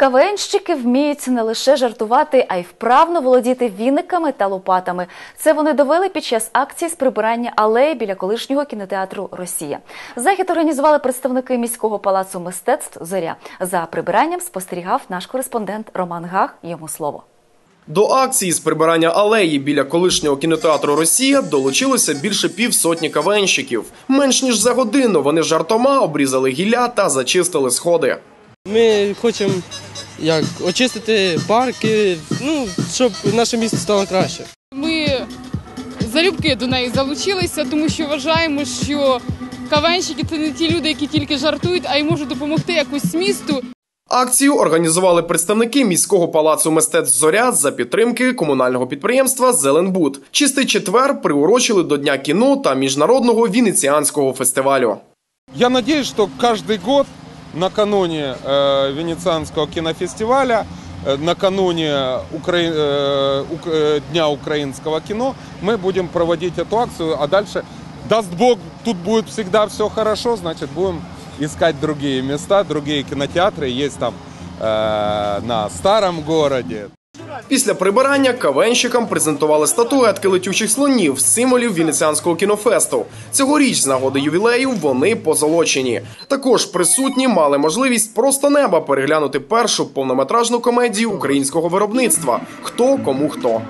КВНщики вміють не лише жартувати, а й вправно володіти віниками та лопатами. Це вони довели під час акції з прибирання алеї біля колишнього кінотеатру Росія. Захід організували представники міського палацу мистецтв Зоря. За прибиранням спостерігав наш кореспондент Роман Гах. Йому слово. До акції з прибирання алеї біля колишнього кінотеатру Росія долучилося більше півсотні кавенщиків. Менш ніж за годину вони жартома обрізали гілля та зачистили сходи. Ми хочемо як очистити парки, ну щоб наше місто стало краще. Ми залюбки до неї залучилися, тому що вважаємо, що кавенщики це не ті люди, які тільки жартують, а й можуть допомогти якось місту. Акцію організували представники міського палацу мистецтв Зоря за підтримки комунального підприємства Зеленбуд. Чистий четвер приурочили до Дня кіно та міжнародного вінеціанського фестивалю. Я надеюсь, что каждый год накануне э, Венецианского кинофестиваля, э, накануне Укра- э, ук- э, Дня украинского кино, мы будем проводить эту акцию, а дальше, даст Бог, тут будет всегда все хорошо, значит, будем искать другие места, другие кинотеатры, есть там э, на старом городе, Після прибирання кавенщикам презентували статуетки летючих слонів, символів венеціанського кінофесту. Цьогоріч з нагоди ювілею вони позолочені. Також присутні мали можливість просто неба переглянути першу повнометражну комедію українського виробництва Хто кому хто.